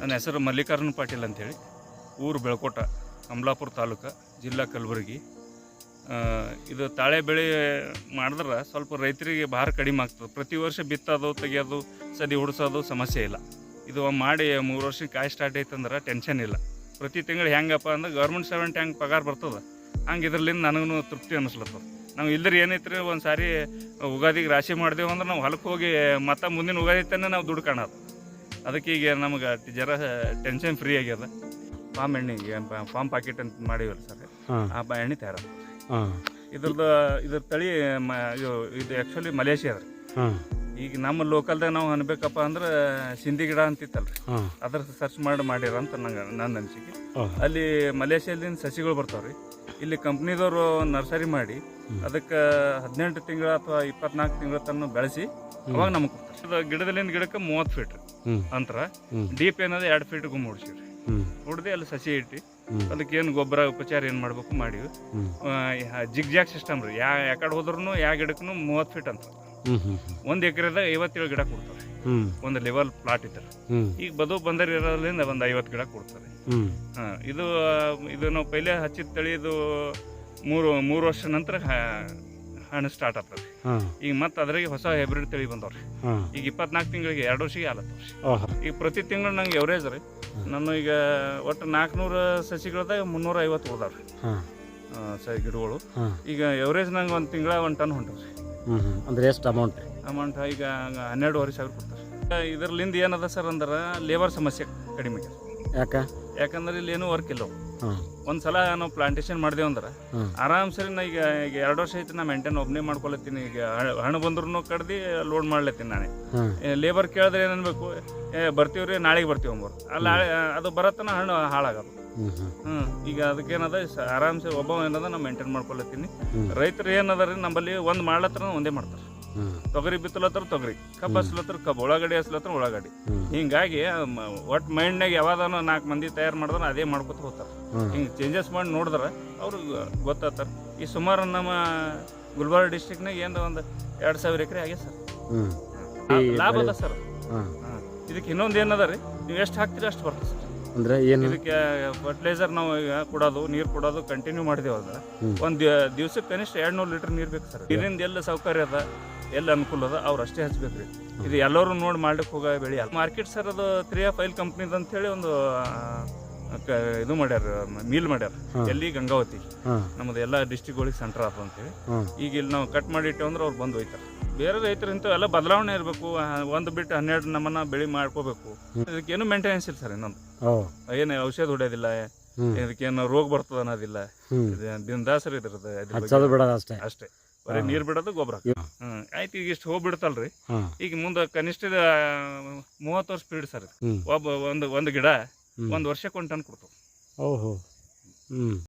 ನನ್ನ ಹೆಸರು ಮಲ್ಲಿಕಾರ್ಜುನ ಪಾಟೀಲ್ ಅಂತೇಳಿ ಊರು ಬೆಳಕೋಟ ಕಮಲಾಪುರ ತಾಲೂಕು, ಜಿಲ್ಲಾ ಕಲಬುರಗಿ. ಇದು ತಾಳೆ ಬೆಳೆ ಮಾಡಿದ್ರೆ ಸ್ವಲ್ಪ ರೈತರಿಗೆ ಭಾರ ಕಡಿಮೆ ಆಗ್ತದೆ. ಪ್ರತಿ ವರ್ಷ ಬಿತ್ತೋದು, ತೆಗಿಯೋದು, ಸದಿ ಹುಡ್ಸೋದು ಸಮಸ್ಯೆ ಇಲ್ಲ. ಇದು ಮಾಡಿ ಮೂರು ವರ್ಷ ಕಾಯಿ ಸ್ಟಾರ್ಟ್ ಆಯ್ತಂದ್ರೆ ಟೆನ್ಷನ್ ಇಲ್ಲ. ಪ್ರತಿ ತಿಂಗಳು ಹೆಂಗಪ್ಪ ಅಂದ್ರೆ ಗೌರ್ಮೆಂಟ್ ಸರ್ವೆಂಟ್ ಹೆಂಗೆ ಪಗಾರ ಬರ್ತದೆ. ಹಂಗೆ ಇದ್ರಲ್ಲಿಂದ ನನಗೂ ತೃಪ್ತಿ ಅನ್ನಿಸ್ಲತ್ತದ ನಾವು ಇಲ್ದ್ರೆ ಏನೈತ್ರಿ ಒಂದು ಸಾರಿ ಉಗಾದಿಗೆ ರಾಶಿ ಮಾಡಿದೆವು ಅಂದ್ರೆ ನಾವು ಹೊಲಕ್ಕೆ ಹೋಗಿ ಮತ್ತೆ ಮುಂದಿನ ಉಗಾದಿ ತನಕ ನಾವು ದುಡ್ಡು ಕಾಣೋದು. ಅದಕ್ಕೆ ಈಗ ನಮ್ಗೆ ಜರ ಟೆನ್ಷನ್ ಫ್ರೀ ಆಗ್ಯದ. ಪಾಮ್ ಎಣ್ಣೆ ಪಾಮ್ ಪಾಕೆಟ್ ಅಂತ ಮಾಡಿವಲ್ಲ ಸರ್ ಆ ಎಣ್ಣೆ ತಯಾರ ಹಾಂ. ಇದ್ರದ್ದು ಇದ್ರ ತಳಿ ಮ ಇದು ಇದು ಆ್ಯಕ್ಚುಲಿ ಮಲೇಷಿಯಾ ರೀ. ಹಾಂ. ಈಗ ನಮ್ಮ ಲೋಕಲ್ದಾಗ ನಾವು ಅನ್ಬೇಕಪ್ಪ ಅಂದ್ರೆ ಸಿಂಧಿ ಗಿಡ ಅಂತಿತ್ತಲ್ರಿ. ಹಾಂ. ಅದ್ರ ಸರ್ಚ್ ಮಾಡಿ ಮಾಡ್ಯಾರ ಅಂತ ನಂಗೆ ನನ್ನ ಅನಿಸಿಕೆ. ಓಹ್. ಅಲ್ಲಿ ಮಲೇಷಿಯಾದಿಂದ ಸಸಿಗಳು ಬರ್ತಾವ್ರಿ. ಇಲ್ಲಿ ಕಂಪ್ನಿದವರು ನರ್ಸರಿ ಮಾಡಿ ಅದಕ್ಕೆ ಹದಿನೆಂಟು ತಿಂಗಳ ಅಥವಾ ಇಪ್ಪತ್ನಾಲ್ಕು ತಿಂಗಳ ತನ್ನ ಬೆಳೆಸಿ ಅವಾಗ ನಮಗೆ ಕೊಡ್ತಾರೆ ಗಿಡದಲ್ಲಿಂದ ಗಿಡಕ್ಕೆ ಮೂವತ್ತು ಫೀಟ್ ಅಂತರ. ಡೀಪ್ ಏನದ ಎರಡು ಫೀಟ್ ಗು ಹೊಡ್ಸಿವ್ರಿ ಹೊಡೆದು ಅಲ್ಲಿ ಸಸಿ ಇಟ್ಟು. ಅದಕ್ಕೆ ಏನು ಗೊಬ್ಬರ ಉಪಚಾರ ಏನು ಮಾಡ್ಬೇಕು ಮಾಡಿವಿ. ಜಿಗ್ ಜಾಗ್ ಸಿಸ್ಟಮ್ ರೀ. ಯಾ ಯಾಕಡೆ ಹೋದ್ರೂ ಯಾ ಗಿಡಕ್ಕೂ ಮೂವತ್ತು ಫೀಟ್ ಅಂತ ಒಂದು ಎಕರೆದಾಗ ಐವತ್ತೇಳು ಗಿಡ ಕೊಡ್ತಾರೆ. ಒಂದು ಲೆವೆಲ್ ಪ್ಲಾಟ್ ಇದ್ದಾರೆ ಈಗ ಬದು ಬಂದರ್ ಇರೋದ್ರಿಂದ ಒಂದು ಐವತ್ತು ಗಿಡ ಕೊಡ್ತಾರೆ. ಇದು ಇದು ನಾವು ಪೈಲೆ ಹಚ್ಚಿದ ತಳಿ ಇದು ಮೂರು ಮೂರು ವರ್ಷ ನಂತರ ಹಣ್ಣು ಸ್ಟಾರ್ಟ್ ಆಗ್ತದೆ. ಈಗ ಮತ್ತೆ ಅದ್ರಾಗೆ ಹೊಸ ಹೈಬ್ರಿಡ್ ತಳಿ ಬಂದವ್ರಿ. ಈಗ ಇಪ್ಪತ್ನಾಲ್ಕು ತಿಂಗಳಿಗೆ ಎರಡು ವರ್ಷಕ್ಕೆ ಆಲತ್ತ ಈಗ ಪ್ರತಿ ತಿಂಗಳು ನಂಗೆ ಎವರೇಜ್ ರೀ. ನಾನು ಈಗ ಒಟ್ಟು ನಾಲ್ಕುನೂರು ಸಸಿಗಳದಾಗ ಮುನ್ನೂರ ಐವತ್ತು ಉಳ್ದಾವ್ರಿ ಹಾಂ. ಸ ಗಿಡಗಳು. ಈಗ ಎವರೇಜ್ ನಂಗೆ ಒಂದು ತಿಂಗಳ ಒಂದು ಟನ್ ಹೊಂಟವ್ರಿ. ಅಂದ್ರೆ ಎಷ್ಟು ಅಮೌಂಟ್ ಅಮೌಂಟ್ ಈಗ ಹನ್ನೆರಡುವರೆ ಸಾವಿರ ಕೊಡ್ತಾರೆ ಇದರ್ಲಿಂದ ಏನದ ಸರ್ ಅಂದ್ರೆ ಲೇಬರ್ ಸಮಸ್ಯೆ ಕಡಿಮೆ. ಯಾಕೆ? ಯಾಕಂದ್ರೆ ಇಲ್ಲಿ ಏನೂ ವರ್ಕ್ ಇಲ್ಲ. ಒಂದ್ಸಲ ಒಂದು ಸಲ ನಾವು ಪ್ಲಾಂಟೇಶನ್ ಮಾಡಿದೆವು ಅಂದ್ರೆ ಆರಾಮ್ ಸರಿ ನಾ ಈಗ ಈಗ ಎರಡು ವರ್ಷ ಐತಿ ನಾ ಮೇಂಟೈನ್ ಒಬ್ಬನೇ ಮಾಡ್ಕೊಳತ್ತೀನಿ. ಈಗ ಹಣ ಹಣ್ಣು ಬಂದ್ರು ಕಡ್ದು ಲೋಡ್ ಮಾಡ್ಲತ್ತೀನಿ ನಾನೇ. ಲೇಬರ್ ಕೇಳಿದ್ರೆ ಏನನ್ಬೇಕು ಏ ಬರ್ತೀವ್ರಿ ನಾಳೆಗೆ ಬರ್ತೀವಿ ಅಂಬರು ಅಲ್ಲ ಅದು ಬರತ್ತನ ಹಣ್ಣು ಹಾಳಾಗದು. ಹ್ಞೂ ಈಗ ಅದಕ್ಕೇನದ ಆರಾಮ್ಸೆ ಒಬ್ಬ ಏನದ ನಾ ಮೇಂಟೈನ್ ಮಾಡ್ಕೊಳತ್ತೀನಿ. ಹ್ಮ್. ರೈತರು ಏನದ ರೀ ನಮ್ಮಲ್ಲಿ ಒಂದು ಮಾಡ್ಲತ್ರ ಒಂದೇ ಮಾಡ್ತಾರೆ. ತೊಗರಿ ಬಿತ್ತಲತ್ರ ತೊಗರಿ ಕಬ್ಬ ಹಸ್ಲತ್ರ ಕಬ್ಬು ಉಳ್ಳಾಗಡ್ಡಿ ಹಸ್ಲತ್ರ ಉಳ್ಳಾಗಡ್ಡಿ. ಹಿಂಗಾಗಿ ಒಟ್ಟು ಮೈಂಡ್ನಾಗ ಯಾವ್ದಾನ ನಾಲ್ಕು ಮಂದಿ ತಯಾರು ಮಾಡಿದ್ರೆ ಅದೇ ಮಾಡ್ಕೊತ ಹೋಗ್ತಾರೆ. ಹಿಂಗೆ ಚೇಂಜಸ್ ಮಾಡಿ ನೋಡಿದ್ರೆ ಅವ್ರಿಗೆ ಗೊತ್ತಾಗ್ತಾರೆ. ಈ ಸುಮಾರು ನಮ್ಮ ಗುಲ್ಬರ್ಗ ಡಿಸ್ಟಿಕ್ನಾಗ ಏನು ಒಂದು ಎರಡು ಸಾವಿರ ಎಕರೆ ಆಗ್ಯದ ಸರ್. ಲಾಭ ಅದ ಸರ್. ಇದಕ್ಕೆ ಇನ್ನೊಂದು ಏನದ ರೀ? ನೀವು ಎಷ್ಟು ಹಾಕ್ತೀರಿ ಅಷ್ಟು ಬರ್ತದೆ ಸರ್. ಅಂದರೆ ಏನು? ಇದಕ್ಕೆ ಫರ್ಟಿಲೈಸರ್ ನಾವು ಈಗ ಕೊಡೋದು ನೀರು ಕೊಡೋದು ಕಂಟಿನ್ಯೂ ಮಾಡಿದೇವು ಅದ. ಒಂದು ದಿವ್ಸಕ್ಕೆ ಕನಿಷ್ಠ ಎರಡು ನೂರು ಲೀಟರ್ ನೀರು ಬೇಕು ಸರ್. ನೀರಿಂದ ಎಲ್ಲ ಸೌಕರ್ಯ ಅದ ಎಲ್ಲ ಅನುಕೂಲ ಅದ ಅವ್ರು ಅಷ್ಟೇ ಹಚ್ಬೇಕ್ರಿ. ರೀ ಇದು ಎಲ್ಲರೂ ನೋಡಿ ಮಾಡ್ಲಿಕ್ಕೆ ಹೋಗ ಬೆಳಿ ಮಾರ್ಕೆಟ್ ಸರ್ ಅದು ತ್ರೀ ಆಫ್ ಫೈಲ್ ಅಂತ ಹೇಳಿ ಒಂದು ಇದು ಮಾಡ್ಯಾರ ಮೀಲ್ ಮಾಡ್ಯಾರ. ಎಲ್ಲಿ ಗಂಗಾವತಿ. ನಮ್ದು ಎಲ್ಲಾ ಡಿಸ್ಟಿಕ್ಗಳಿಗೆ ಸೆಂಟರ್ ಆತ ಅಂತೇಳಿ. ಈಗ ಇಲ್ಲಿ ನಾವು ಕಟ್ ಮಾಡಿಟ್ಟೆ ಅಂದ್ರೆ ಅವ್ರು ಬಂದು ಹೋಯ್ತಾರೆ. ಬೇರೆ ರೈತರು ಇಂಥವು ಎಲ್ಲ ಬದಲಾವಣೆ ಇರಬೇಕು. ಒಂದು ಬಿಟ್ಟು ಹನ್ನೆರಡು ನಮ್ಮನ್ನ ಬೆಳಿ ಮಾಡ್ಕೋಬೇಕು. ಇದಕ್ಕೇನು ಮೇಂಟೆನೆನ್ಸ್ ಇಲ್ಲ ಸರ್ ಇನ್ನೊಂದು. ಏನ ಔಷಧ ಹೊಡೆಯೋದಿಲ್ಲ ಇದಕ್ಕೇನು ರೋಗ ಬರ್ತದ ಅನ್ನೋದಿಲ್ಲ. ದಿನದಾಸರು ಇದ್ರದ್ದು ಬಿಡೋದು ಅಷ್ಟೇ. ಅಷ್ಟೇ. ಬರೀ ನೀರು ಬಿಡೋದು ಗೊಬ್ಬರ. ಹ್ಮ್. ಆಯ್ತು ಈಗ ಇಷ್ಟು ಹೋಗ್ಬಿಡ್ತಲ್ರಿ. ಈಗ ಮುಂದೆ ಕನಿಷ್ಠ ಮೂವತ್ತು ವರ್ಷ ಸ್ಪೀಡ್ ಸರ್ ಒಬ್ಬ ಒಂದು ಒಂದು ಗಿಡ ಹ್ಮ್. ಒಂದು ವರ್ಷಕ್ಕೆ ಒಂದು ಟನ್ ಕೊಡ್ತಾವ ಓಹೋ. ಹ್ಞೂ